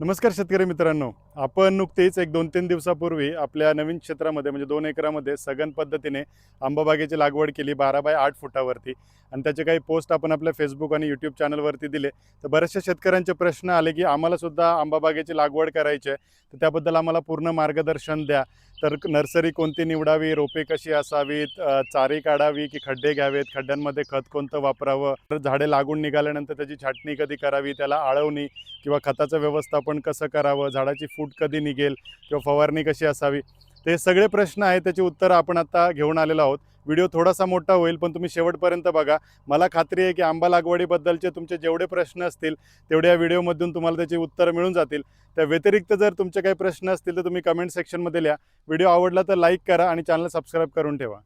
नमस्कार शेतकरी मित्रांनो. आपण नुकतीच एक दोन तीन दिवसापूर्वी आपल्या नवीन क्षेत्रामध्ये म्हणजे दोन एकरामध्ये सघन पद्धतीने आंबाबागेची लागवड केली बारा बाय आठ फुटावरती. आणि त्याचे काही पोस्ट आपण आपल्या फेसबुक आणि यूट्यूब चॅनलवरती दिले. तर बऱ्याचशा शेतकऱ्यांचे प्रश्न आले की आम्हालासुद्धा आंबाबागेची लागवड करायची आहे. तर त्याबद्दल आम्हाला पूर्ण मार्गदर्शन द्या. तर नर्सरी कोणती निवडावी? रोपे कशी असावीत? चारे चारी काढावी की खड्डे घ्यावेत? खड्ड्यांमध्ये खत कोणतं वापरावं? तर झाडे लागून निघाल्यानंतर त्याची छाटणी कधी करावी? त्याला आळवणी किंवा खताचं व्यवस्थापन कसं करावं? झाडाची फूट कधी निघेल? किंवा फवारणी कशी असावी? ते सगळे प्रश्न आहेत त्याची उत्तरं आपण आता घेऊन आलेलो आहोत. व्हिडिओ थोडासा मोठा होईल पण तुम्ही शेवटपर्यंत बघा. मला खात्री आहे की आंबा लागवडीबद्दलचे तुमचे जेवढे प्रश्न असतील तेवढे या व्हिडिओमधून तुम्हाला त्याची उत्तरं मिळून जातील. त्या व्यतिरिक्त जर तुमचे काही प्रश्न असतील तर तुम्ही कमेंट सेक्शनमध्ये लिहा. व्हिडिओ आवडला तर लाईक करा आणि चॅनल सबस्क्राईब करून ठेवा.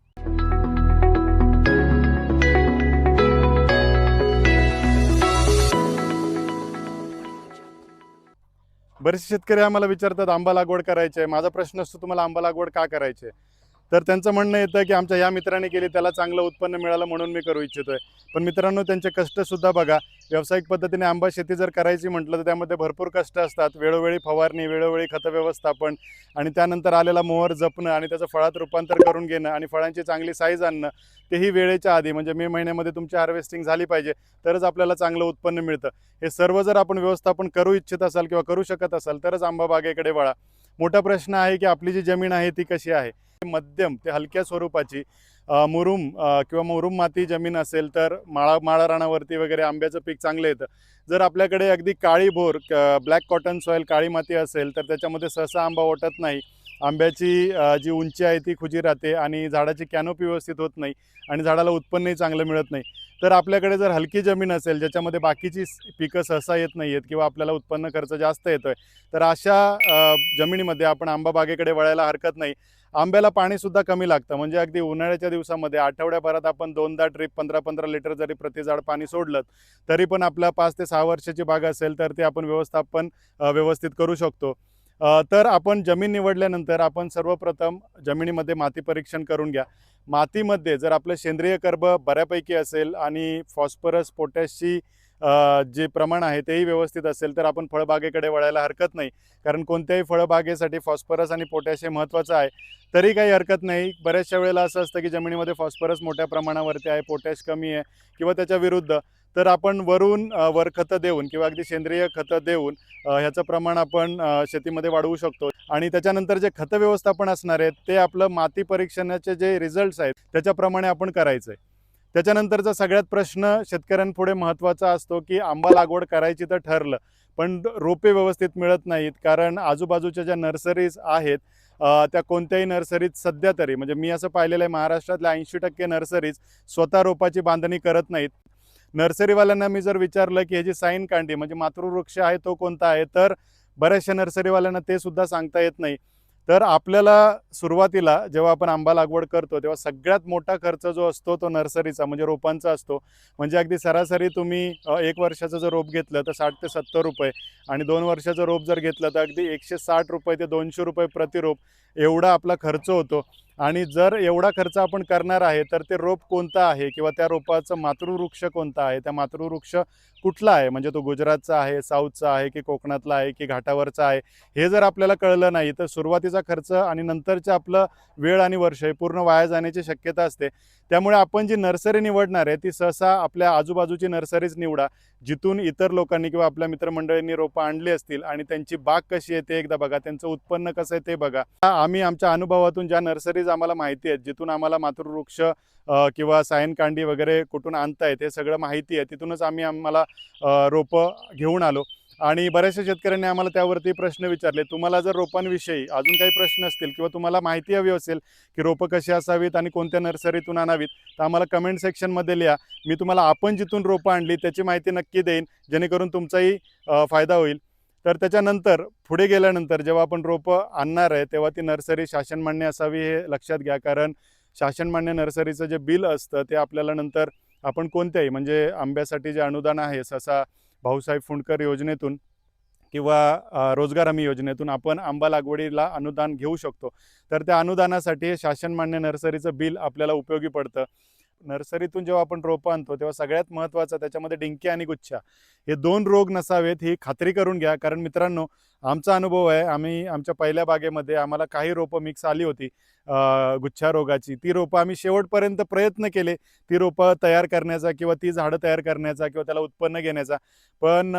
बरेचसे शेतकरी आम्हाला विचारतात आंबा लागवड करायची आहे. माझा प्रश्न असतो तुम्हाला आंबा लागवड का करायची आहे? तर त्यांचं म्हणणं येतं की आमच्या या मित्राने केली त्याला चांगलं उत्पन्न मिळालं म्हणून मी करू इच्छितो आहे पण मित्रांनो त्यांचे कष्टसुद्धा बघा. व्यावसायिक पद्धतीने आंबा शेती जर करायची म्हटलं तर त्यामध्ये भरपूर कष्ट असतात. वेळोवेळी फवारणी वेळोवेळी खतव्यवस्थापन आणि त्यानंतर आलेला मोहर जपणं आणि त्याचं फळात रूपांतर करून घेणं आणि फळांची चांगली साईज आणणं तेही वेळेच्या आधी. म्हणजे मे महिन्यामध्ये तुमची हार्वेस्टिंग झाली पाहिजे तरच आपल्याला चांगलं उत्पन्न मिळतं. हे सर्व जर आपण व्यवस्थापन करू इच्छित असाल किंवा करू शकत असाल तरच आंबा बागेकडे वळा. मोठा प्रश्न आहे की आपली जी जमीन आहे ती कशी आहे? मध्यम ते हलक्या स्वरूपाची मुरुम किंवा मुरुम माती जमीन असेल तर माळा माळा राणावरती वगैरे आंब्याचं पीक चांगलं येतं. जर आपल्याकडे अगदी काळी भोर ब्लॅक कॉटन सॉईल काळी माती असेल तर त्याच्यामध्ये सहसा आंबा ओटत नाही. आंब्याची जी उंची आहे ती खुजी राहते आणि झाडाची कॅनोपी व्यवस्थित होत नाही आणि झाडाला उत्पन्नही चांगलं मिळत नाही. तर आपल्याकडे जर हलकी जमीन असेल ज्याच्यामध्ये बाकीची पिकं सहसा येत नाही आहेत किंवा आपल्याला उत्पन्न खर्च जास्त येतोय तर अशा जमिनीमध्ये आपण आंबा बागेकडे वळायला हरकत नाही. आंब्याला पाणीसुद्धा कमी लागतं. म्हणजे अगदी उन्हाळ्याच्या दिवसामध्ये आठवड्याभरात आपण दोनदा ट्रिप पंधरा पंधरा लिटर जरी प्रतिजाड पाणी सोडलं तरी पण आपल्या पाच ते सहा वर्षाची बाग असेल तर ते आपण व्यवस्थापन व्यवस्थित करू शकतो. तर आपण जमीन निवडल्यानंतर आपण सर्वप्रथम जमिनीमध्ये माती परीक्षण करून घ्या. मातीमध्ये जर आपलं सेंद्रिय कर्ब बऱ्यापैकी असेल आणि फॉस्फरस पोटॅशची जे प्रमाण आहे तेही व्यवस्थित असेल तर आपण फळबागेकडे वळायला हरकत नाही. कारण कोणत्याही फळबागेसाठी फॉस्फरस आणि पोटॅश हे महत्त्वाचं आहे तरी काही हरकत नाही. बऱ्याचशा वेळेला असं असतं की जमिनीमध्ये फॉस्फरस मोठ्या प्रमाणावरती आहे पोटॅश कमी आहे किंवा त्याच्या विरुद्ध तर आपण वरून वर खतं देऊन किंवा अगदी सेंद्रिय खतं देऊन ह्याचं प्रमाण आपण शेतीमध्ये वाढवू शकतो. आणि त्याच्यानंतर जे खत व्यवस्थापन असणार आहे ते आपलं माती परीक्षणाचे जे रिझल्ट्स आहेत त्याच्याप्रमाणे आपण करायचं आहे त्याच्यानंतरचा सगळ्यात प्रश्न शेतकऱ्यांपुढे महत्त्वाचा असतो की आंबा लागवड करायची तर ठरलं पण रोपे व्यवस्थित मिळत नाहीत. कारण आजूबाजूच्या ज्या नर्सरीज आहेत त्या कोणत्याही नर्सरीत सध्या तरी म्हणजे मी असं पाहिलेलं आहे महाराष्ट्रातल्या ऐंशी टक्के नर्सरीज स्वतः रोपाची बांधणी करत नाहीत. नर्सरीवाल्यांना मी जर विचारलं की ह्याची साईन कांडी म्हणजे मातृवृक्ष आहे तो कोणता आहे तर बऱ्याचशा नर्सरीवाल्यांना ते सुद्धा सांगता येत नाही. तर आपल्याला सुरुवातीला जेव्हा आपण आंबा लागवड करतो तेव्हा सगळ्यात मोठा खर्च जो असतो तो नर्सरीचा म्हणजे रोपांचा असतो. म्हणजे अगदी सरासरी तुम्ही एक वर्षाचं जर रोप घेतलं तर साठ ते सत्तर रुपये आणि दोन वर्षाचं रोप जर घेतलं तर अगदी एकशे साठ रुपये ते दोनशे रुपये प्रतिरोप एवढा आपला खर्च होतो. आणि जर एवढा खर्च आपण करणार आहे तर ते रोप कोणतं आहे? किंवा त्या रोपाचं मातृवृक्ष कोणता आहे? त्या मातृवृक्ष कुठला आहे? म्हणजे तो गुजरातचा आहे साऊथचा आहे की कोकणातला आहे की घाटावरचा आहे? हे जर आपल्याला कळलं नाही तर सुरुवातीचा खर्च आणि नंतरचं आपलं वेळ आणि वर्ष हे पूर्ण वाया जाण्याची शक्यता असते. त्यामुळे आपण जी नर्सरी निवडणार आहे ती सहसा आपल्या आजूबाजूची नर्सरीज निवडा. जिथून इतर लोकांनी किंवा आपल्या मित्रमंडळींनी रोपं आणली असतील आणि त्यांची बाग कशी आहे ते एकदा बघा त्यांचं उत्पन्न कसं आहे ते बघा. आम्ही आमच्या अनुभवातून ज्या नर्सरीज आम्हाला माहिती आहेत जिथून आम्हाला मातृवृक्ष किंवा सायनकांडी वगैरे कुठून आणतायत हे सगळं माहिती आहे तिथूनच आम्ही आम्हाला रोपं घेऊन आलो. आणि बऱ्याचशा शेतकऱ्यांनी आम्हाला त्यावरती प्रश्न विचारले. तुम्हाला जर रोपांविषयी अजून काही प्रश्न असतील किंवा तुम्हाला माहिती हवी असेल की रोपं कशी असावीत आणि कोणत्या नर्सरीतून आणावीत तर आम्हाला कमेंट सेक्शनमध्ये लिहा. मी तुम्हाला आपण जिथून रोपं आणली त्याची माहिती नक्की देईन जेणेकरून तुमचाही फायदा होईल. तर त्याच्यानंतर पुढे गेल्यानंतर जेव्हा आपण रोपं आणणार आहे तेव्हा ती नर्सरी शासनमान्य असावी हे लक्षात घ्या. कारण शासनमान्य नर्सरीचं जे बिल असतं ते आपल्याला नंतर आपण कोणत्याही म्हणजे आंब्यासाठी जे अनुदान आहे सहसा भाऊसाहेब फुंडकर योजनेतून किंवा रोजगार हमी योजनेतून आपण आंबा लागवडीला अनुदान घेऊ शकतो. तर त्या अनुदानासाठी शासनमान्य नर्सरीचं बिल आपल्याला उपयोगी पडतं. नर्सरीतून जेव्हा आपण रोपं आणतो तेव्हा सगळ्यात महत्त्वाचं त्याच्यामध्ये डिंकी आणि गुच्छा. हे दोन रोग नसावेत ही खात्री करून घ्या. कारण मित्रांनो आमचा अनुभव आहे आम्ही आमच्या पहिल्या बागेमध्ये आम्हाला काही रोपं मिक्स आली होती गुच्छा रोगाची. ती रोपं आम्ही शेवटपर्यंत प्रयत्न केले. ती रोपं तयार करण्याचा किंवा ती झाडं तयार करण्याचा किंवा त्याला उत्पन्न घेण्याचा. पण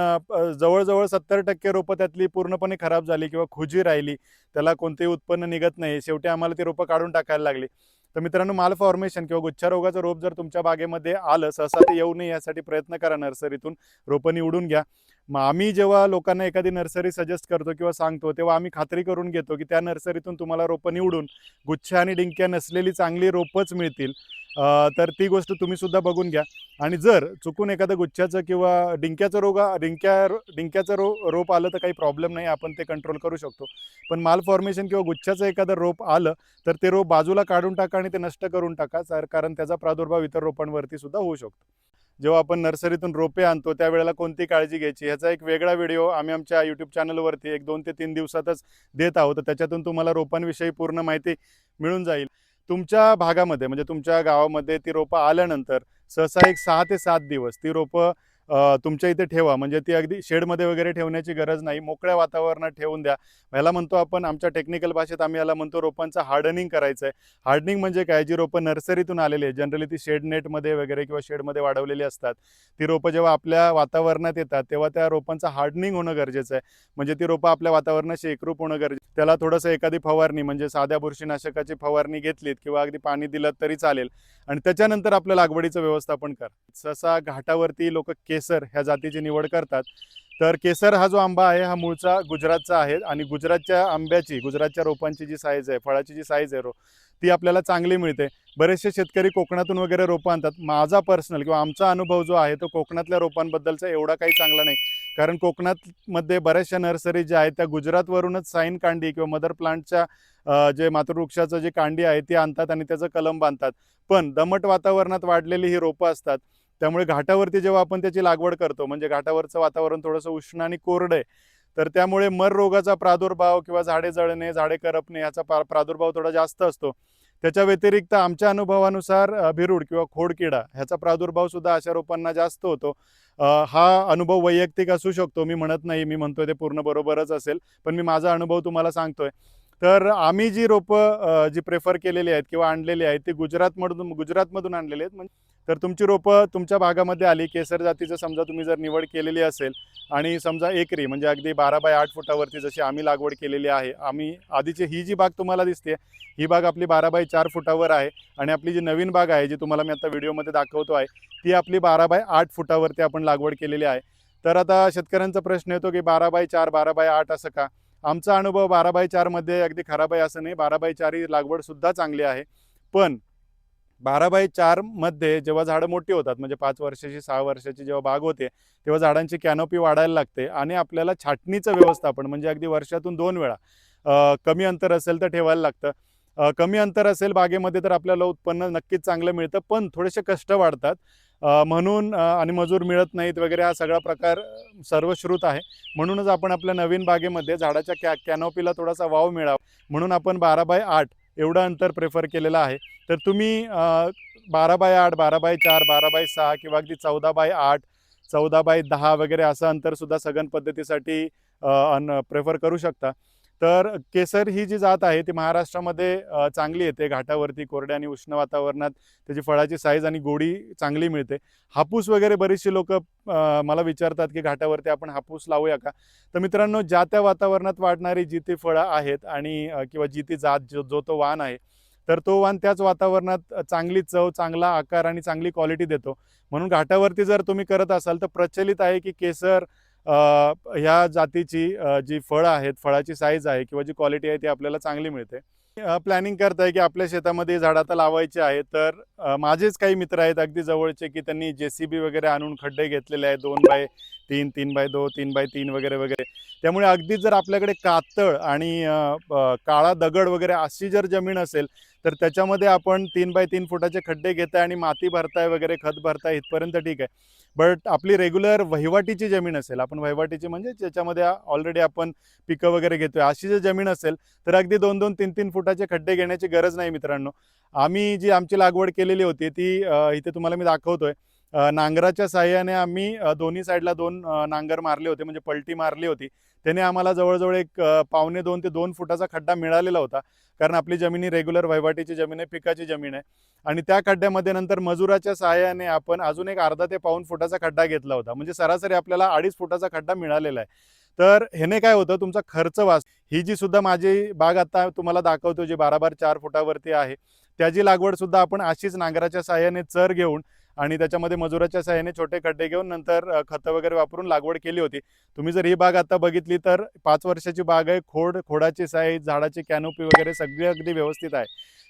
जवळजवळ सत्तर टक्के रोपं त्यातली पूर्णपणे खराब झाली किंवा खुजी राहिली. त्याला कोणतेही उत्पन्न निघत नाही. शेवटी आम्हाला ती रोपं काढून टाकायला लागली. तर मित्रांनो माल फॉर्मेशन किंवा गुच्छारोगाचं रोप जर तुमच्या बागेमध्ये आलं सहसा ते येऊ नये यासाठी प्रयत्न करा नर्सरीतून. रोपं निवडून घ्या. मग आम्ही जेव्हा लोकांना एखादी नर्सरी सजेस्ट करतो किंवा सांगतो तेव्हा आम्ही खात्री करून घेतो की त्या नर्सरीतून तुम्हाला रोपं निवडून गुच्छ आणि डिंक्या नसलेली चांगली रोपंच मिळतील. तर ती गोष्ट तुम्ही सुद्धा बघून घ्या. आणि जर चुकून एखादं गुच्छाचं किंवा डिंक्याचं रोग डिंक्या डिंक्याचं रो रोप आलं तर काही प्रॉब्लेम नाही आपण ते कंट्रोल करू शकतो. पण माल फॉर्मेशन किंवा गुच्छाचं एखादं रोप आलं तर ते रोप बाजूला काढून टाका आणि ते नष्ट करून टाका सर कारण त्याचा प्रादुर्भाव इतर रोपांवरती सुद्धा होऊ शकतो. जेव्हा आपण नर्सरीतून रोपे आणतो त्यावेळेला कोणती काळजी घ्यायची? ह्याचा एक वेगळा व्हिडिओ आम्ही आमच्या यूट्यूब चॅनलवरती एक दोन ते तीन दिवसातच देत आहोत. तर त्याच्यातून तुम्हाला रोपांविषयी पूर्ण माहिती मिळून जाईल. तुमच्या भागामध्ये म्हणजे तुमच्या गावामध्ये ती रोपं आल्यानंतर सहसा एक सहा ते सात दिवस ती रोपं तुमच्या इथे ठेवा. म्हणजे ती अगदी शेडमध्ये वगैरे ठेवण्याची गरज नाही. मोकळ्या वातावरणात ठेवून द्या. ह्याला म्हणतो आपण आमच्या टेक्निकल भाषेत आम्ही याला म्हणतो रोपांचं हार्डनिंग करायचं आहे हार्डनिंग म्हणजे काय? जी रोपं नर्सरीतून आलेली आहे जनरली ती शेड नेटमध्ये वगैरे किंवा शेडमध्ये वाढवलेली असतात. ती रोपं जेव्हा आपल्या वातावरणात येतात तेव्हा त्या रोपांचं हार्डनिंग होणं गरजेचं आहे. म्हणजे ती रोपं आपल्या वातावरणाशी एकरूप होणं गरजेचं त्याला थोडंसं एखादी फवारणी म्हणजे साध्या बुरशीनाशकाची फवारणी घेतलीत किंवा अगदी पाणी दिलं तरी चालेल. आणि त्याच्यानंतर आपल्या लागवडीचं व्यवस्थापन करा. सहसा घाटावरती लोक केसर ह्या जातीची निवड करतात. तर केसर हा जो आंबा आहे हा मूळचा गुजरातचा आहे आणि गुजरातच्या आंब्याची गुजरातच्या रोपांची जी साईज आहे फळाची जी साईज आहे रो ती आपल्याला चांगली मिळते. बरेचसे शेतकरी कोकणातून वगैरे रोपं आणतात. माझा पर्सनल किंवा आमचा अनुभव जो आहे तो कोकणातल्या रोपांबद्दलचा एवढा काही चांगला नाही. कारण कोकणातमध्ये बऱ्याचशा नर्सरी ज्या आहेत त्या गुजरातवरूनच साईन कांडी किंवा मदर प्लांटच्या जे मातृवृक्षाचं जी कांडी आहे ती आणतात आणि त्याचं कलम बांधतात. पण दमट वातावरणात वाढलेली ही रोपं असतात. त्यामुळे घाटावरती जेव्हा आपण त्याची लागवड करतो म्हणजे घाटावरचं वातावरण थोडंसं उष्ण आणि कोरडं आहे तर त्यामुळे मर रोगाचा प्रादुर्भाव किंवा झाडे जळणे झाडे करपणे याचा प्रा प्रादुर्भाव थोडा जास्त असतो. त्याच्या व्यतिरिक्त आमच्या अनुभवानुसार भिरूड किंवा खोडकिडा ह्याचा प्रादुर्भाव सुद्धा अशा रोपांना जास्त होतो. हा अनुभव वैयक्तिक असू शकतो मी म्हणत नाही मी म्हणतोय ते पूर्ण बरोबरच असेल पण मी माझा अनुभव तुम्हाला सांगतोय. तर आम्ही जी रोपं जी प्रेफर केलेली आहेत किंवा आणलेली आहेत ती गुजरातमधून गुजरातमधून आणलेली आहेत. म्हणजे तर तुमची रोपं तुमच्या भागामध्ये आली. केसर जातीचं समजा तुम्ही जर निवड केलेली असेल आणि समजा एकरी म्हणजे अगदी बारा बाय आठ फुटावरती जशी आम्ही लागवड केलेली आहे आम्ही आधीची ही जी बाग तुम्हाला दिसते ही बाग आपली बारा बाय चार फुटावर आहे आणि आपली जी नवीन बाग आहे जी तुम्हाला मी आता व्हिडिओमध्ये दाखवतो आहे ती आपली बारा बाय आठ फुटावरती आपण लागवड केलेली आहे. तर आता शेतकऱ्यांचा प्रश्न येतो की बारा बाय चार बारा बाय आठ असं का? आमचा अनुभव बारा बाय चारमध्ये अगदी खराब आहे असं नाही. बारा बाय चार ही लागवडसुद्धा चांगली आहे. पण बारा बाय चारमध्ये जेव्हा झाडं मोठी होतात म्हणजे पाच वर्षाची सहा वर्षाची जेव्हा बाग होते तेव्हा झाडांची कॅनोपी वाढायला लागते आणि आपल्याला छाटणीचं व्यवस्थापन म्हणजे अगदी वर्षातून दोन वेळा कमी अंतर असेल तर ठेवायला लागतं. कमी अंतर असेल बागेमध्ये तर आपल्याला उत्पन्न नक्कीच चांगलं मिळतं पण थोडेसे कष्ट वाढतात. म्हणून आणि मजूर मिळत नाहीत वगैरे हा सगळा प्रकार सर्वश्रुत आहे. म्हणूनच आपण आपल्या नवीन बागेमध्ये झाडाच्या कॅ कॅनोपीला थोडासा वाव मिळावा. म्हणून आपण बारा बाय आठ एवढं अंतर प्रेफर केलेलं आहे. तर तुम्ही बारा बाय आठ बारा बाय चार बारा बाय सहा किंवा अगदी चौदा बाय आठ चौदा बाय दहा वगैरे असं अंतरसुद्धा सघन पद्धतीसाठी प्रेफर करू शकता. तर केसर ही जी जात आहे ती महाराष्ट्रामध्ये चांगली येते. घाटावरती कोरड्या आणि उष्ण वातावरणात त्याची फळाची साईज आणि गोडी चांगली मिळते. हापूस वगैरे बरीचशी लोक मला विचारतात की घाटावरती आपण हापूस लावूया का? तर मित्रांनो ज्या त्या वातावरणात वाढणारी जी ती फळं आहेत आणि किंवा जी ती जात जो जो तो वाण आहे तर तो वाण त्याच वातावरणात चांगली चव चांगला आकार आणि चांगली क्वालिटी देतो. म्हणून घाटावरती जर तुम्ही करत असाल तर प्रचलित आहे की केसर ह्या जातीची जी फळं आहेत फळाची साईज आहे किंवा जी क्वालिटी आहे ती आपल्याला चांगली मिळते. प्लॅनिंग करताय की आपल्या शेतामध्ये झाड आता लावायचे आहे तर माझेच काही मित्र आहेत अगदी जवळचे की त्यांनी जे सी बी वगैरे आणून खड्डे घेतलेले आहेत दोन बाय तीन तीन बाय दो तीन बाय तीन वगैरे वगैरे. त्यामुळे अगदी जर आपल्याकडे कातळ आणि काळा दगड वगैरे अशी जर जमीन असेल तर त्याच्यामध्ये आपण तीन बाय तीन फुटाचे खड्डे घेताय आणि माती भरताय वगैरे खत भरताय इथपर्यंत ठीक आहे. बट आपली रेग्युलर वहिवाटीची जमीन असेल आपण वहिवाटीची म्हणजे ज्याच्यामध्ये ऑलरेडी आपण पिकं वगैरे घेतोय अशी जर जमीन असेल तर अगदी दोन दोन तीन तीन फुटाचे खड्डे घेण्याची गरज नाही मित्रांनो. आम्ही जी आमची लागवड केलेली होती ती इथे तुम्हाला मी दाखवतोय. नांगराच्या साह्याने आम्ही दोन्ही साईडला दोन नांगर मारले होते म्हणजे पलटी मारली होती. त्याने आम्हाला जवळजवळ एक पावणे दोन ते दोन फुटाचा खड्डा मिळालेला होता. कारण आपली जमीन ही रेग्युलर वहिवाटीची जमीन आहे पिकाची जमीन आहे. आणि त्या खड्ड्यामध्ये नंतर मजुराच्या सहाय्याने आपण अजून एक अर्धा ते पाऊन फुटाचा खड्डा घेतला होता. म्हणजे सरासरी आपल्याला अडीच फुटाचा खड्डा मिळालेला आहे. तर ह्याने काय होतं तुमचा खर्च वाच ही जी सुद्धा माझी बाग आता तुम्हाला दाखवतो जी बारा बार चार फुटावरती आहे. त्याची लागवड सुद्धा आपण अशीच नांगराच्या सहाय्याने चर घेऊन आणि त्याच्यामध्ये मजुराच्या सहाय्याने छोटे खड्डे घेऊन नंतर खतं वगैरे वापरून लागवड केली होती. तुम्ही जर ही बाग आता बघितली तर पाच वर्षाची बाग आहे. खोड खोडाची साईज झाडाची कॅनोपी वगैरे सगळी अगदी व्यवस्थित आहे.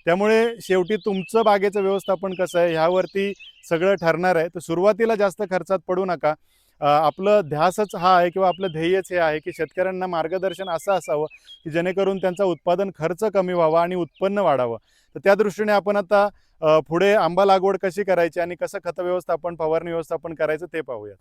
त्यामुळे शेवटी तुमचं बागेचं व्यवस्थापन कसं आहे? ह्यावरती सगळं ठरणार आहे. तर सुरुवातीला जास्त खर्चात पडू नका. आपलं ध्यासच हा आहे किंवा आपलं ध्येयच हे आहे की शेतकऱ्यांना मार्गदर्शन असं असावं की जेणेकरून त्यांचा उत्पादन खर्च कमी व्हावा आणि उत्पन्न वाढावं. तर त्या दृष्टीने आपण आता पुढे आंबा लागवड कशी करायची आणि कसं खत व्यवस्थापन फवारणी व्यवस्थापन करायचं ते पाहूयात.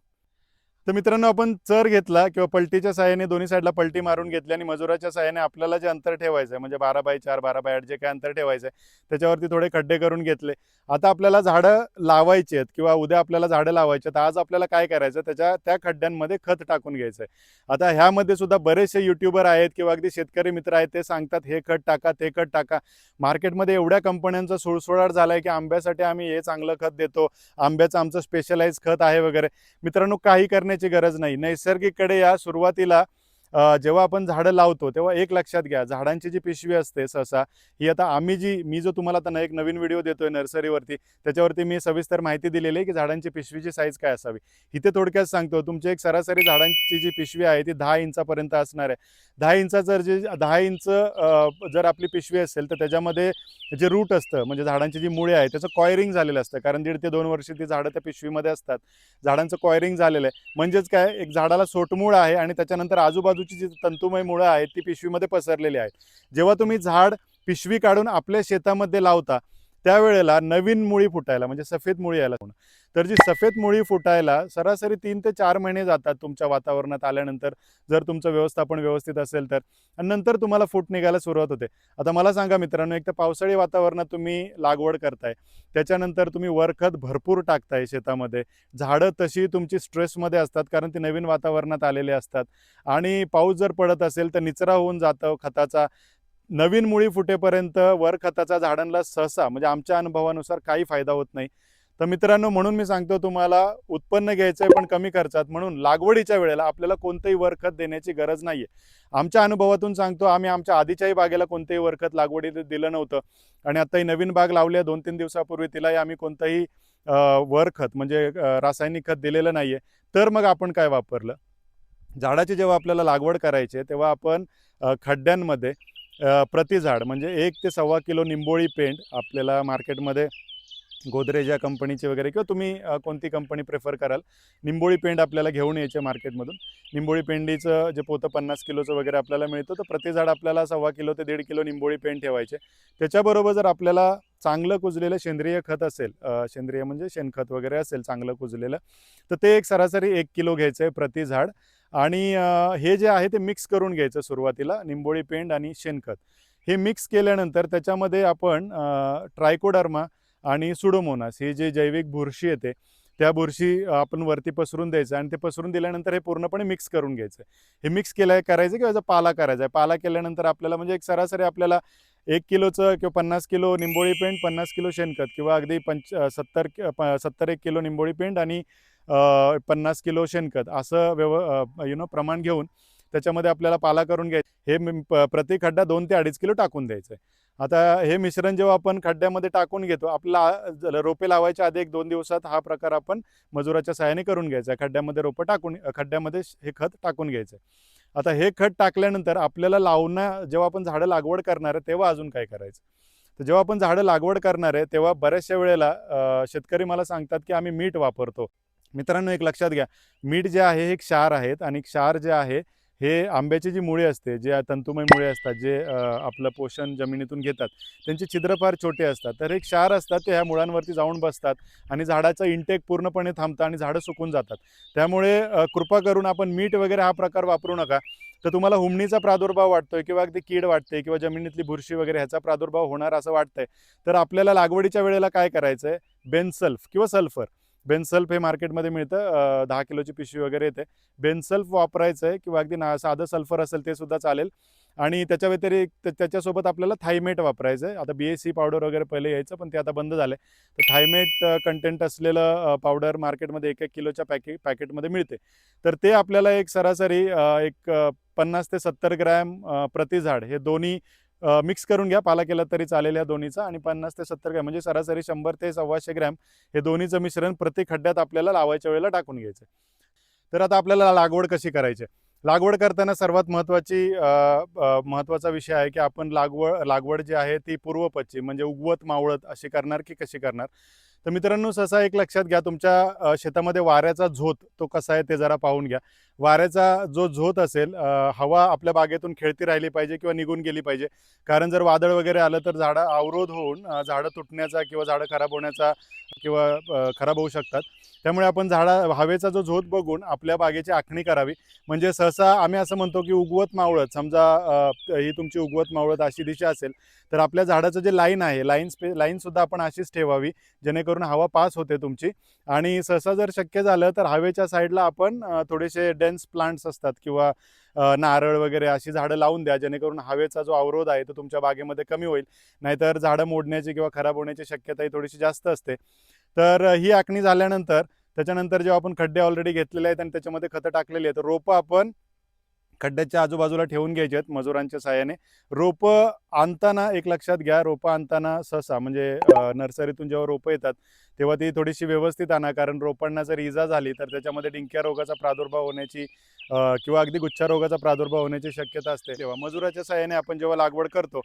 तर मित्रांनो आपण चर घेतला किंवा पलटीच्या साह्याने दोन्ही साईडला पलटी मारून घेतली आणि मजुराच्या साह्याने आपल्याला जे अंतर ठेवायचं आहे म्हणजे बारा बाय चार बारा बाय आठ जे काय अंतर ठेवायचं आहे त्याच्यावरती थोडे खड्डे करून घेतले. आता आपल्याला झाडं लावायची आहेत किंवा उद्या आपल्याला झाडं लावायची आहेत आज आपल्याला काय करायचं त्याच्या त्या खड्ड्यांमध्ये खत टाकून घ्यायचं आहे. आता ह्यामध्ये सुद्धा बरेचसे युट्यूबर आहेत किंवा अगदी शेतकरी मित्र आहेत ते सांगतात हे खत टाका ते खत टाका. मार्केटमध्ये एवढ्या कंपन्यांचा सुळसुळाट झाला आहे की आंब्यासाठी आम्ही हे चांगलं खत देतो आंब्याचं आमचं स्पेशलाइज खत आहे वगैरे. मित्रांनो काही करण्याची गरज नाही. नैसर्गिककडे या सुरुवातीला जेव्हा आपण झाडं लावतो तेव्हा एक लक्षात घ्या झाडांची जी पिशवी असते सहसा ही आता आम्ही जी मी जो तुम्हाला आता एक नवीन व्हिडिओ देतोय नर्सरीवरती त्याच्यावरती मी सविस्तर माहिती दिलेली आहे की झाडांची पिशवीची साईज काय असावी. इथे थोडक्यात सांगतो तुमची एक सरासरी झाडांची जी पिशवी आहे ती दहा इंचापर्यंत असणार आहे. दहा इंचा जर जे दहा इंच जर आपली पिशवी असेल तर त्याच्यामध्ये जे रूट असतं म्हणजे झाडांची जी मुळे आहे त्याचं कॉयरिंग झालेलं असतं. कारण दीड ते दोन वर्ष ती झाडं त्या पिशवीमध्ये असतात. झाडांचं कॉयरिंग झालेलं आहे. म्हणजेच काय एक झाडाला सोटमूळ आहे आणि त्याच्यानंतर आजूबाजू आजूबाजूची जी तंतुमय मुळं आहेत ती पिशवीमध्ये पसरलेली आहेत. जेव्हा तुम्ही झाड पिशवी काढून आपल्या शेतामध्ये लावता त्यावेळेला नवीन मुळी फुटायला म्हणजे सफेद मुळी यायला तर जी सफेद मुळी फुटायला सरासरी तीन ते चार महिने जातात तुमच्या वातावरणात आल्यानंतर. जर तुमचं व्यवस्थापन व्यवस्थित असेल तर. आणि नंतर तुम्हाला फूट निघायला सुरुवात होते. आता मला सांगा मित्रांनो एक तर पावसाळी वातावरणात तुम्ही लागवड करताय. त्याच्यानंतर तुम्ही वरखत भरपूर टाकताय शेतामध्ये. झाडं तशी तुमची स्ट्रेसमध्ये असतात कारण ती नवीन वातावरणात आलेले असतात. आणि पाऊस जर पडत असेल तर निचरा होऊन जातं खताचा. नवीन मुळी फुटेपर्यंत वर खताचा झाडांना सहसा म्हणजे आमच्या अनुभवानुसार काही फायदा होत नाही. तर मित्रांनो म्हणून मी सांगतो तुम्हाला उत्पन्न घ्यायचं आहे पण कमी खर्चात. म्हणून लागवडीच्या वेळेला आपल्याला कोणतंही वरखत देण्याची गरज नाही आहे आमच्या अनुभवातून सांगतो आम्ही आमच्या आधीच्याही बागेला कोणतंही वरखत लागवडीत दिलं नव्हतं. आणि आताही नवीन बाग लावली आहे. दोन तीन दिवसापूर्वी तिलाही आम्ही कोणतंही वरखत म्हणजे रासायनिक खत दिलेलं नाही आहे तर मग आपण काय वापरलं? झाडाची जेव्हा आपल्याला लागवड करायची आहे तेव्हा आपण खड्ड्यांमध्ये प्रति झाड म्हणजे एक ते सव्वा किलो निंबोळी पेंट आपल्याला मार्केटमध्ये गोदरेज या कंपनीची वगैरे किंवा तुम्ही कोणती कंपनी प्रेफर कराल निंबोळी पेंट आपल्याला घेऊन यायचे मार्केटमधून. निंबोळी पेंडीचं जे पोतं पन्नास किलोचं वगैरे आपल्याला मिळतं तर प्रति झाड आपल्याला सव्वा किलो ते दीड किलो निंबोळी पेंट ठेवायचे. त्याच्याबरोबर जर आपल्याला चांगलं कुजलेलं सेंद्रिय खत असेल सेंद्रिय म्हणजे शेणखत वगैरे असेल चांगलं कुजलेलं तर ते एक सरासरी एक किलो घ्यायचं आहे प्रति झाड. आणि हे जे आहे ते मिक्स करून घ्यायचं सुरुवातीला निंबोळी पेंड आणि शेणखत. हे मिक्स केल्यानंतर त्याच्यामध्ये आपण ट्रायकोडर्मा आणि सुडोमोनास ही जी जैविक बुरशी येते त्या बुरशी आपण वरती पसरून द्यायचं आणि ते पसरून दिल्यानंतर हे पूर्णपणे मिक्स करून घ्यायचं. हे मिक्स केलं करायचं किंवा पाला करायचा आहे? पाला केल्यानंतर आपल्याला म्हणजे एक सरासरी आपल्याला एक किलोचं किंवा पन्नास किलो निंबोळी पेंट पन्नास किलो शेणखत किंवा अगदी पंच सत्तर सत्तर एक किलो निंबोळी पेंड आणि पन्नास किलो शेणखत असं व्यव यु नो प्रमाण घेऊन त्याच्यामध्ये आपल्याला पाला करून घ्यायचं. हे प्रति खड्डा दोन ते अडीच किलो टाकून द्यायचं. आहे आता हे मिश्रण जेव्हा आपण खड्ड्यामध्ये टाकून घेतो आपला रोपे लावायच्या आधी एक दोन दिवसात हा प्रकार आपण मजुराच्या सहाय्याने करून घ्यायचा. आहे खड्ड्यामध्ये रोपं टाकून खड्ड्यामध्ये हे खत टाकून घ्यायचं. आहे आता हे खत टाकल्यानंतर आपल्याला लावणं जेव्हा आपण झाडं लागवड करणार आहे तेव्हा अजून काय करायचं? तर जेव्हा आपण झाडं लागवड करणार आहे तेव्हा बऱ्याचशा वेळेला शेतकरी मला सांगतात की आम्ही मीठ वापरतो. मित्रांनो एक लक्षात घ्या. मीठ जे आहे हे क्षार आहेत आणि क्षार जे आहे हे आंब्याची जी मुळे असते जे तंतुमय मुळे असतात जे आपलं पोषण जमिनीतून घेतात त्यांचे छिद्र फार छोटे असतात. तर एक क्षार असतात ते ह्या मुळांवरती जाऊन बसतात आणि झाडाचा इंटेक पूर्णपणे थांबतं आणि झाडं सुकून जातात. त्यामुळे कृपा करून आपण मीठ वगैरे हा प्रकार वापरू नका. तर तुम्हाला हुमणीचा प्रादुर्भाव वाटतोय किंवा अगदी कीड वाटते किंवा जमिनीतली बुरशी वगैरे ह्याचा प्रादुर्भाव होणार असं वाटतंय. तर आपल्याला लागवडीच्या वेळेला काय करायचं आहे बेनसल्फ किंवा सल्फर. बेनसल्फ हे मार्केटमध्ये मिळतं. दहा किलोची पिशवी वगैरे येते. बेनसल्फ वापरायचं आहे किंवा अगदी ना साधं सल्फर असेल ते सुद्धा चालेल. आणि त्याच्या व्यतिरिक्त त्याच्यासोबत आपल्याला थायमेट वापरायचं आहे आता बी एस सी पावडर वगैरे पहिले यायचं पण ते आता बंद झालं तर थायमेट कंटेंट असलेलं पावडर मार्केटमध्ये एक एक किलोच्या पॅके पॅकेटमध्ये मिळते. तर ते आपल्याला एक सरासरी एक पन्नास ते सत्तर ग्रॅम प्रति झाड हे दोन्ही मिक्स करून घ्या. पाला केला तरी चालेल या दोन्हीचा. आणि पन्नास ते सत्तर ग्रॅम म्हणजे सरासरी शंभर ते सव्वाशे ग्रॅम हे दोन्हीचं मिश्रण प्रत्येक खड्ड्यात आपल्याला लावायच्या वेळेला टाकून घ्यायचं. तर आता आपल्याला लागवड कशी करायची? लागवड करताना सर्वात महत्त्वाची महत्त्वाचा विषय आहे की आपण लागवड लागवड जी आहे ती पूर्व पश्चिम म्हणजे उगवत मावळत अशी करणार की कशी करणार? तर मित्रांनो सहसा एक लक्षात घ्या. तुमच्या शेतामध्ये वाऱ्याचा झोत तो कसा आहे ते जरा पाहून घ्या. वाऱ्याचा जो झोत असेल हवा आपल्या बागेतून खेळती राहिली पाहिजे किंवा निघून गेली पाहिजे. कारण जर वादळ वगैरे आलं तर झाडं अवरोध होऊन झाडं तुटण्याचा किंवा झाडं खराब होण्याचा किंवा खराब होऊ शकतात. त्यामुळे आपण झाडा हवेचा जो झोत बघून आपल्या बागेची आखणी करावी. म्हणजे सहसा आम्ही असं म्हणतो की उगवत मावळत समजा ही तुमची उगवत मावळत अशी दिशा असेल तर आपल्या झाडाचं जे लाईन आहे लाईन स्पे लाईनसुद्धा आपण अशीच ठेवावी जेणेकरून हवा पास होते तुमची. आणि सहसा जर शक्य झालं तर हवेच्या साईडला आपण थोडेसे डे डेन्स प्लांट्स असतात किंवा नारळ वगैरे अशी झाडं लावून द्या जेणेकरून हवेचा जो अवरोध आहे तो तुमच्या बागेमध्ये कमी होईल. नाहीतर झाडं मोडण्याची किंवा खराब होण्याची शक्यता ही थोडीशी जास्त असते. तर ही आखणी झाल्यानंतर त्याच्यानंतर जेव्हा आपण खड्डे ऑलरेडी घेतलेले आहेत आणि त्याच्यामध्ये खतं टाकलेली आहेत रोपं आपण खड्ड्याच्या आजूबाजूला ठेवून घ्यायचे आहेत मजुरांच्या सहाय्याने. रोपं आणताना एक लक्षात घ्या रोपं आणताना सहसा म्हणजे नर्सरीतून जेव्हा रोपं येतात तेव्हा ती थोडीशी व्यवस्थित आणा. कारण रोपांना जर इजा झाली तर त्याच्यामध्ये डिंक्या रोगाचा प्रादुर्भाव होण्याची किंवा अगदी गुच्छा रोगाचा प्रादुर्भाव होण्याची शक्यता असते. तेव्हा मजुराच्या सहाय्याने आपण जेव्हा लागवड करतो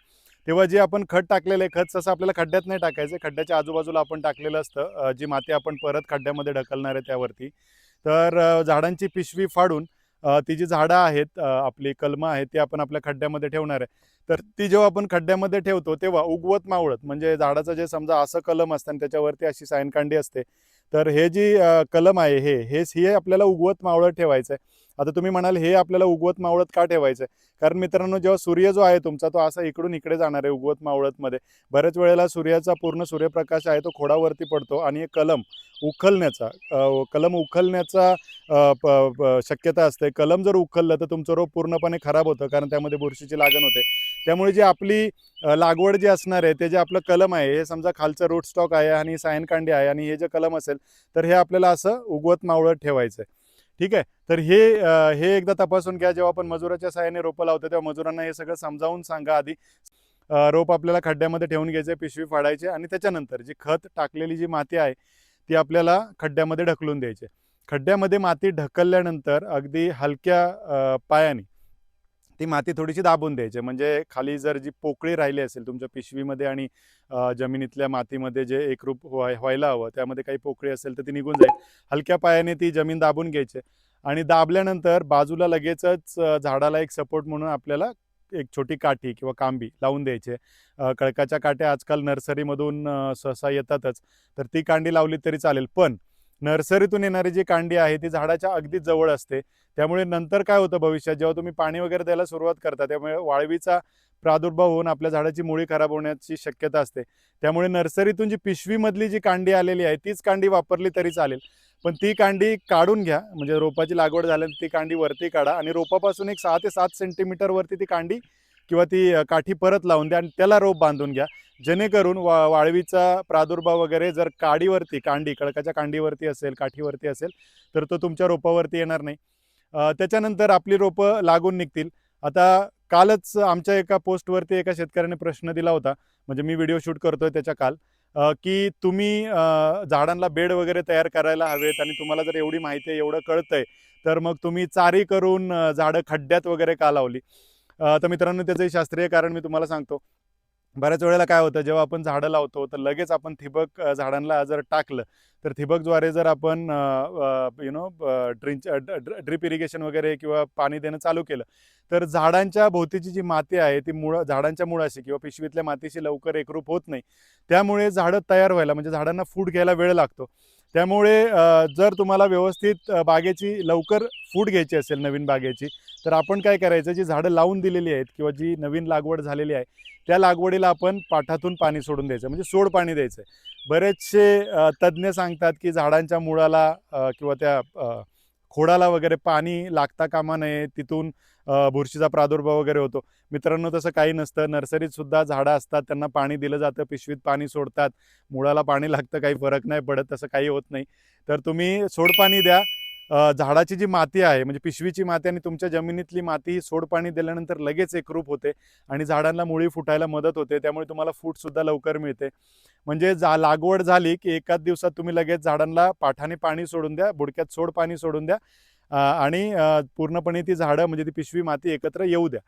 तेव्हा जे आपण खत टाकलेलं आहे खत तसं आपल्याला खड्ड्यात नाही टाकायचं. खड्ड्याच्या आजूबाजूला आपण टाकलेलं असतं जी माती आपण परत खड्ड्यामध्ये ढकलणार आहे त्यावरती. तर झाडांची पिशवी फाडून ती जी झाडं आहेत आपली कलमं आहेत ती आपण आपल्या खड्ड्यामध्ये ठेवणार आहे. तर ती जेव्हा आपण खड्ड्यामध्ये ठेवतो तेव्हा उगवत मावळत म्हणजे झाडाचं जे समजा असं कलम असतं आणि त्याच्यावरती अशी सायनकांडी असते तर हे जी कलम आहे हे हेच हे आपल्याला उगवत मावळत ठेवायचं आहे आता तुम्ही म्हणाल हे आपल्याला उगवत मावळत का ठेवायचं आहे कारण मित्रांनो जेव्हा सूर्य जो आहे तुमचा तो असा इकडून इकडे जाणार आहे उगवत मावळतमध्ये. बऱ्याच वेळेला सूर्याचा पूर्ण सूर्यप्रकाश आहे तो खोडावरती पडतो आणि हे कलम उखलण्याचा कलम उखलण्याचा प- शक्यता असते. कलम जर उखललं तर तुमचं रोप पूर्णपणे खराब होतं कारण त्यामध्ये बुरशीची लागण होते. त्यामुळे जी आपली लागवड जी असणार आहे ते जे आपलं कलम आहे हे समजा खालचं रोड स्टॉक आहे आणि सायनकांडी आहे आणि हे जे कलम असेल तर हे आपल्याला असं उगवत मावळत ठेवायचं आहे ठीक आहे? तर हे हे एकदा तपासून घ्या. जेव्हा आपण मजुराच्या सहाय्याने रोपं लावतो तेव्हा मजुरांना हे सगळं समजावून सांगा आधी. रोप आपल्याला खड्ड्यामध्ये ठेवून घ्यायचे पिशवी फाडायचे आणि त्याच्यानंतर जी खत टाकलेली जी माती आहे ती आपल्याला खड्ड्यामध्ये ढकलून द्यायची. खड्ड्यामध्ये माती ढकलल्यानंतर अगदी हलक्या पायाने ती माती थोडीशी दाबून द्यायची. म्हणजे खाली जर जी पोकळी राहिली असेल तुमच्या पिशवीमध्ये आणि जमिनीतल्या मातीमध्ये जे एकरूप व्हाय व्हायला हवं त्यामध्ये काही पोकळी असेल तर ती निघून जाईल. हलक्या पायाने ती जमीन दाबून घ्यायची आणि दाबल्यानंतर बाजूला लगेचच झाडाला एक सपोर्ट म्हणून आपल्याला एक छोटी काठी किंवा कांबी लावून द्यायची. कळकाच्या काट्या आजकाल नर्सरीमधून सहसा येतातच. तर ती कांडी लावली तरी चालेल. पण नर्सरीतून येणारी जी कांडी आहे ती झाडाच्या अगदी जवळ असते. त्यामुळे नंतर काय होतं भविष्यात? जेव्हा तुम्ही पाणी वगैरे द्यायला सुरुवात करता त्यामुळे वाळवीचा प्रादुर्भाव होऊन आपल्या झाडाची मुळी खराब होण्याची शक्यता असते. त्यामुळे नर्सरीतून जी पिशवीमधली जी कांडी आलेली आहे तीच कांडी वापरली तरी चालेल. पण ती कांडी काढून घ्या. म्हणजे रोपाची लागवड झाल्यानंतर ती कांडी वरती काढा आणि रोपापासून एक सहा ते सात सेंटीमीटरवरती ती कांडी किंवा ती काठी परत लावून द्या आणि त्याला रोप बांधून घ्या. जेणेकरून वा वाळवीचा प्रादुर्भाव वगैरे जर काडीवरती कांडी कळकाच्या कांडीवरती असेल काठीवरती असेल तर तो तुमच्या रोपावरती येणार नाही. त्याच्यानंतर आपली रोपं लागून निघतील. आता कालच आमच्या एका पोस्टवरती एका शेतकऱ्याने प्रश्न दिला होता. म्हणजे मी व्हिडिओ शूट करतोय त्याच्या काल. की तुम्ही झाडांना बेड वगैरे तयार करायला हवेत आणि तुम्हाला जर एवढी माहिती आहे एवढं कळतंय तर मग तुम्ही चारी करून झाडं खड्ड्यात वगैरे का लावली? तर मित्रांनो त्याचंही शास्त्रीय कारण मी तुम्हाला सांगतो. बऱ्याच वेळेला काय होतं जेव्हा आपण झाडं लावतो तर लगेच आपण ठिबक झाडांना जर टाकलं तर ठिबकद्वारे जर आपण you know drench drip irrigation वगैरे किंवा पाणी देणं चालू केलं तर झाडांच्या भोवतीची जी माती आहे ती मुळं झाडांच्या मुळाशी किंवा पिशवीतल्या मातीशी लवकर एकरूप होत नाही. त्यामुळे झाडं तयार व्हायला म्हणजे झाडांना फूट घ्यायला वेळ लागतो. त्यामुळे जर तुम्हाला व्यवस्थित बागेची लवकर फूट घ्यायची असेल नवीन बागेची तर आपण काय करायचं जी झाडं लावून दिलेली आहेत किंवा जी नवीन लागवड झालेली आहे त्या लागवडीला आपण पाठातून पाणी सोडून द्यायचं म्हणजे सोड पाणी द्यायचं. बरेचसे तज्ज्ञ सांगतात की झाडांच्या मुळाला किंवा त्या खोडाला वगैरे पाणी लागता कामा नये तिथून बुरशीचा प्रादुर्भाव वगैरे होतो. मित्रांनो तसं काही नसतं. नर्सरीतसुद्धा झाडं असतात त्यांना पाणी दिलं जातं पिशवीत पाणी सोडतात. मुळाला पाणी लागतं काही फरक नाही पडत तसं काही होत नाही. तर तुम्ही सोडपाणी द्या. झाडाची जी माती आहे म्हणजे पिशवीची माती आणि तुमच्या जमिनीतली माती ही सोडपाणी दिल्यानंतर लगेच एकरूप होते आणि झाडांना मुळी फुटायला मदत होते त्यामुळे तुम्हाला फूटसुद्धा लवकर मिळते. म्हणजे जा लागवड झाली की एकाच दिवसात तुम्ही लगेच झाडांना पाठाने पाणी सोडून द्या बुडक्यात सोड पाणी सोडून द्या आणि पूर्णपणे ती झाडं म्हणजे ती पिशवी माती एकत्र येऊ द्या.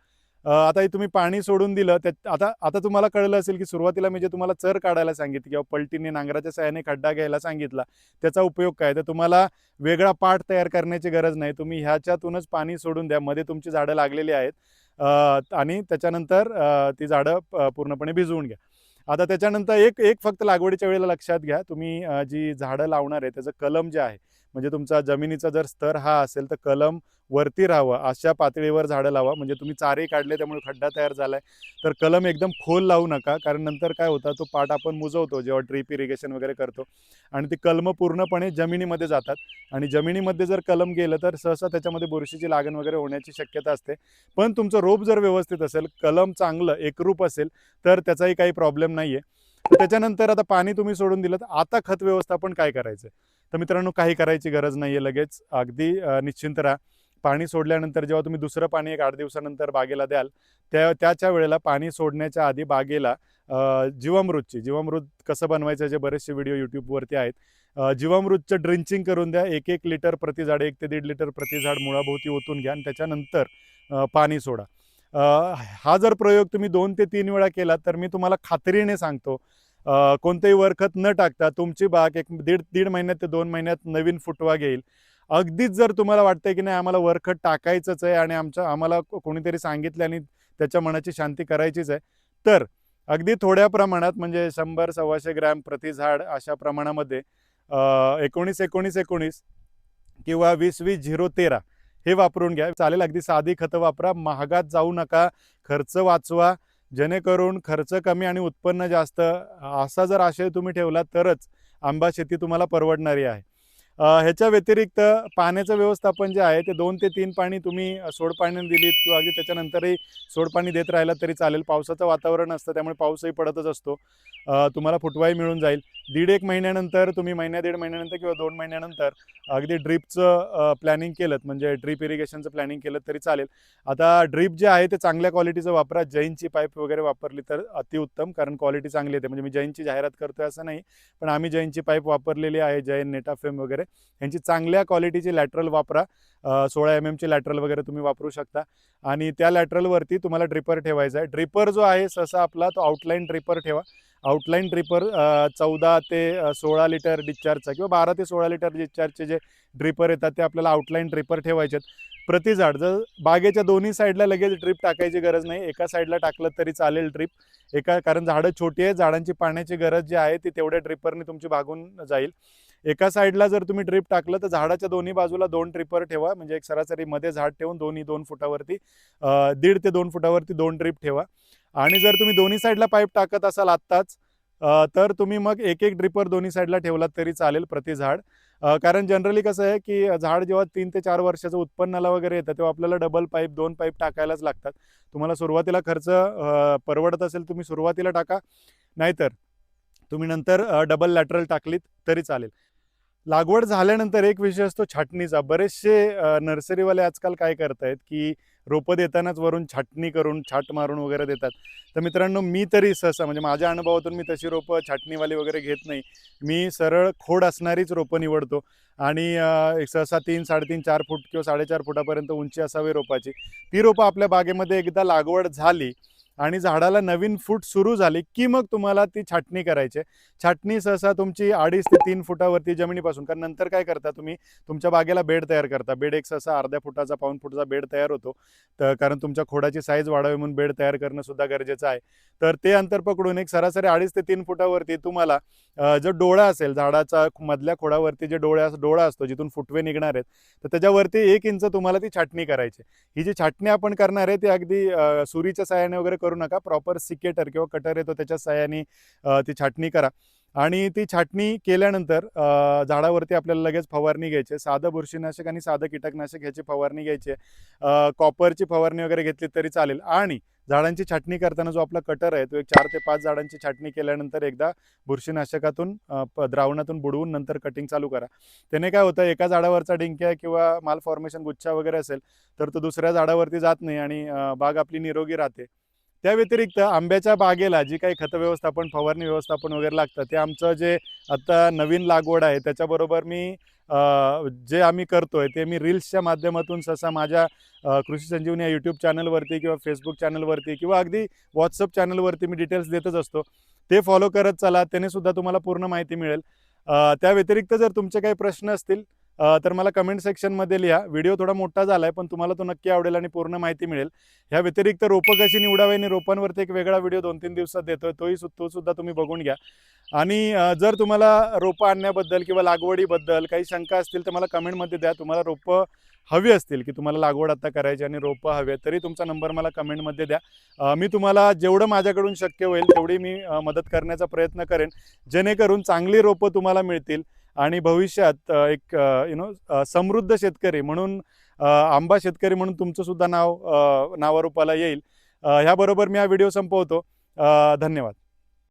आता हे तुम्ही पाणी सोडून दिलं त्यात आता आता तुम्हाला कळलं असेल की सुरुवातीला मी जे तुम्हाला चर काढायला सांगितलं किंवा पलटीने नांगराच्या सहाय्याने खड्डा घ्यायला सांगितला त्याचा उपयोग काय? तर तुम्हाला वेगळा पाठ तयार करण्याची गरज नाही. तुम्ही ह्याच्यातूनच पाणी सोडून द्या. मध्ये तुमची झाडं लागलेली आहेत. आणि त्याच्यानंतर ती झाडं प- पूर्णपणे भिजवून घ्या. आता त्याच्यानंतर एक एक फक्त लागवडीच्या वेळेला लक्षात घ्या. तुम्ही जी झाडं लावणार आहे त्याचं कलम जे आहे म्हणजे तुमचा जमिनीचा जर स्तर हा असेल तर कलम वरती राहावं. अशा पातळीवर झाडं लावा. म्हणजे तुम्ही चारे काढले त्यामुळे खड्डा तयार झालाय. तर कलम एकदम खोल लावू नका. कारण नंतर काय होतं तो पाट आपण मुजवतो जेव्हा ड्रीप इरिगेशन वगैरे करतो. आणि ती कलमं पूर्णपणे जमिनीमध्ये जातात. आणि जमिनीमध्ये जर कलम गेलं तर सहसा त्याच्यामध्ये बुरशीची लागण वगैरे होण्याची शक्यता असते. पण तुमचं रोप जर व्यवस्थित असेल कलम चांगलं एकरूप असेल तर त्याचाही काही प्रॉब्लेम नाही आहे त्याच्यानंतर आता पाणी तुम्ही सोडून दिलं तर आता खत व्यवस्थापन काय करायचं? तर मित्रांनो काही करायची गरज नाही आहे लगेच. अगदी निश्चिंत राहा. पाणी सोडल्यानंतर जेव्हा तुम्ही दुसरं पाणी एक आठ दिवसानंतर बागेला द्याल त्या त्याच्या वेळेला पाणी सोडण्याच्या आधी बागेला जीवामृतची जीवामृत कसं बनवायचं जे बरेचसे व्हिडिओ यूट्यूबवरती आहेत जीवामृतचं ड्रिंचिंग करून द्या. एक एक लिटर प्रति झाड एक ते दीड लिटर प्रति झाड मुळाभोवती ओतून घ्या आणि त्याच्यानंतर पाणी सोडा. हा जर प्रयोग तुम्ही दोन ते तीन वेळा केला तर मी तुम्हाला खात्रीने सांगतो. कोणतंही कोणतेही वरखत न टाकता तुमची बाग एक दीड दीड महिन्यात ते दोन महिन्यात नवीन फुटवा घेईल. अगदीच जर तुम्हाला वाटतंय की नाही आम्हाला वरखत टाकायचंच आहे आणि आमच्या आम्हाला कोणीतरी सांगितलं आणि त्याच्या मनाची शांती करायचीच आहे तर अगदी थोड्या प्रमाणात म्हणजे शंभर सव्वाशे ग्रॅम प्रति झाड अशा प्रमाणामध्ये एकोणीस एकोणीस एकोणीस किंवा वीस वीस झिरो तेरा हे वापरून घ्या. चालेल अगदी साधी खतं वापरा. महागात जाऊ नका. खर्च वाचवा. जेणेकरून खर्च कमी आणि उत्पन्न जास्त असा जर आशय तुम्ही ठेवला तरच आंबा शेती तुम्हाला परवडणारी आहे. ह्याच्या व्यतिरिक्त पाण्याचं व्यवस्थापन जे आहे ते दोन ते तीन पाणी तुम्ही सोडपाण्याने दिलीत किंवा अगदी त्याच्यानंतरही सोडपाणी देत राहिला तरी चालेल. पावसाचं वातावरण असतं त्यामुळे पाऊसही पडतच असतो. तुम्हाला फुटवाही मिळून जाईल. दीड एक महिन्यानंतर तुम्ही महिन्या दीड महिन्यानंतर किंवा दोन महिन्यानंतर अगदी ड्रीपचं प्लॅनिंग केलं म्हणजे ड्रीप इरिगेशनचं प्लॅनिंग केलं तरी चालेल. आता ड्रीप जे आहे ते चांगल्या क्वालिटीचं वापरा. जैनची पाईप वगैरे वापरली तर अतिउत्तम कारण क्वालिटी चांगली येते. म्हणजे मी जैनची जाहिरात करतोय असं नाही पण आम्ही जैनची पाईप वापरलेली आहे जैन नेटाफेम वगैरे. यांची चांगल्या क्वालिटीची लॅटरल वापरा. सोळा एम एमची लॅटरल वगैरे तुम्ही वापरू शकता. आणि त्या लॅटरलवरती तुम्हाला ड्रिपर ठेवायचा आहे. ड्रिपर जो आहे सहसा आपला तो आउटलाईन ड्रिपर ठेवा. आउटलाईन ड्रिपर चौदा ते सोळा लिटर डिस्चार्जचा किंवा बारा ते सोळा लिटर डिस्चार्जचे जे ड्रिपर येतात ते आपल्याला आउटलाईन ड्रिपर ठेवायचे आहेत. प्रति झाड जर बागेच्या दोन्ही साईडला लगेच ड्रिप टाकायची गरज नाही. एका साईडला टाकलं तरी चालेल ड्रिप एका कारण झाडं छोटी आहेत झाडांची पाण्याची गरज जी आहे ती तेवढ्या ड्रिपरने तुमची भागून जाईल. एका साईडला जर तुम्ही ड्रीप टाकलं तर झाडाच्या दोन्ही बाजूला दोन ट्रिपर ठेवा. म्हणजे एक सरासरी मध्ये झाड ठेवून दोन्ही दोन फुटावरती दीड ते दोन फुटावरती दोन ट्रिप ठेवा. आणि जर तुम्ही दोन्ही साईडला पाईप टाकत असाल आत्ताच तर तुम्ही मग एक एक ड्रिपर दोन्ही साईडला ठेवलात तरी चालेल प्रति झाड. कारण जनरली कसं आहे की झाड जेव्हा तीन ते चार वर्षाचं उत्पन्नाला वगैरे येतं तेव्हा आपल्याला डबल पाईप दोन पाईप टाकायलाच लागतात. तुम्हाला सुरुवातीला खर्च परवडत असेल तुम्ही सुरुवातीला टाका. नाहीतर तुम्ही नंतर डबल लॅटरल टाकलीत तरी चालेल. लागवड झाल्यानंतर एक विषय असतो छाटणीचा. बरेचसे नर्सरीवाले आजकाल काय करतायत की रोपं देतानाच वरून छाटणी करून छाट मारून वगैरे देतात. तर मित्रांनो मी तरी सहसा म्हणजे माझ्या अनुभवातून मी तशी रोपं छाटणीवाली वगैरे घेत नाही. मी सरळ खोड असणारीच रोपं निवडतो. आणि एक सहसा तीन साडेतीन चार फूट किंवा साडेचार फुटापर्यंत उंची असावी रोपाची. ती रोपं आपल्या बागेमध्ये एकदा लागवड झाली आणि झाडाला नवीन फूट सुरू झाली की मग तुम्हाला ती छाटणी करायची. आहे. छाटणी सहसा तुमची अडीच ते तीन फुटावरती जमिनीपासून कारण नंतर काय करता तुम्ही? तुमच्या बागेला बेड तयार करता. बेड एक सहसा अर्ध्या फुटाचा पाऊन फुटाचा बेड तयार होतो. तर कारण तुमच्या खोडाची साईज वाढावी म्हणून बेड तयार करणं सुद्धा गरजेचं आहे. तर ते अंतर पकडून एक सरासरी अडीच ते तीन फुटावरती तुम्हाला जो डोळा असेल झाडाचा मधल्या खोडावरती जे डोळ्या डोळा असतो जिथून फुटवे निघणार आहेत तर त्याच्यावरती एक इंच तुम्हाला ती छाटणी करायची ही जी छाटणी आपण करणार आहे ती अगदी सुरीच्या साह्याने वगैरे करू नका. प्रॉपर सिकेटर किंवा कटर येतो त्याच्या सहाय्याने ती छाटणी करा. आणि ती छाटणी केल्यानंतर झाडावरती आपल्याला लगेच फवारणी घ्यायची. साधं बुरशीनाशक आणि साधं कीटकनाशक ह्याची फवारणी घ्यायची. आहे. कॉपरची फवारणी वगैरे घेतली तरी चालेल. आणि झाडांची छाटणी करताना जो आपला कटर आहे तो एक चार ते पाच झाडांची छाटणी केल्यानंतर एकदा बुरशीनाशकातून द्रावणातून बुडवून नंतर कटिंग चालू करा. त्याने काय होतं एका झाडावरचा डिंक्या किंवा माल फॉर्मेशन गुच्छा वगैरे असेल तर तो दुसऱ्या झाडावरती जात नाही आणि बाग आपली निरोगी राहते. त्या व्यतिरिक्त आंब्याच्या बागेला जी काही खत व्यवस्थापन फवारणी व्यवस्थापन वगैरे लागतं ते आमचं जे आता नवीन लागवड आहे त्याच्याबरोबर मी जे आम्ही करतोय ते मी रील्सच्या माध्यमातून सहसा माझ्या कृषी संजीवनी या यूट्यूब चॅनलवरती किंवा फेसबुक चॅनलवरती किंवा अगदी व्हॉट्सअप चॅनलवरती मी डिटेल्स देतच असतो. ते फॉलो करत चला त्याने सुद्धा तुम्हाला पूर्ण माहिती मिळेल. त्या व्यतिरिक्त जर तुमचे काही प्रश्न असतील तर मला कमेंट सेक्शनमध्ये लिहा. व्हिडिओ थोडा मोठा झाला आहे पण तुम्हाला तो नक्की आवडेल आणि पूर्ण माहिती मिळेल. ह्या व्यतिरिक्त रोपं कशी निवडावी आणि रोपांवरती एक वेगळा व्हिडिओ दोन तीन दिवसात देतोय तोही सु- तो सुद्धा तुम्ही बघून घ्या. आणि जर तुम्हाला रोपं आणण्याबद्दल किंवा लागवडीबद्दल काही शंका असतील तर मला कमेंटमध्ये द्या. तुम्हाला रोपं हवी असतील की तुम्हाला लागवड आता करायची आणि रोपं हवी आहेत तरी तुमचा नंबर मला कमेंटमध्ये द्या. मी तुम्हाला जेवढं माझ्याकडून शक्य होईल तेवढी मी मदत करण्याचा प्रयत्न करेन. जेणेकरून चांगली रोपं तुम्हाला मिळतील. आणि भविष्यात एक यु नो समृद्ध शेतकरी म्हणून आंबा शेतकरी म्हणून तुमचं सुद्धा नाव नावारूपाला येईल. ह्याबरोबर मी हा व्हिडिओ संपवतो. धन्यवाद.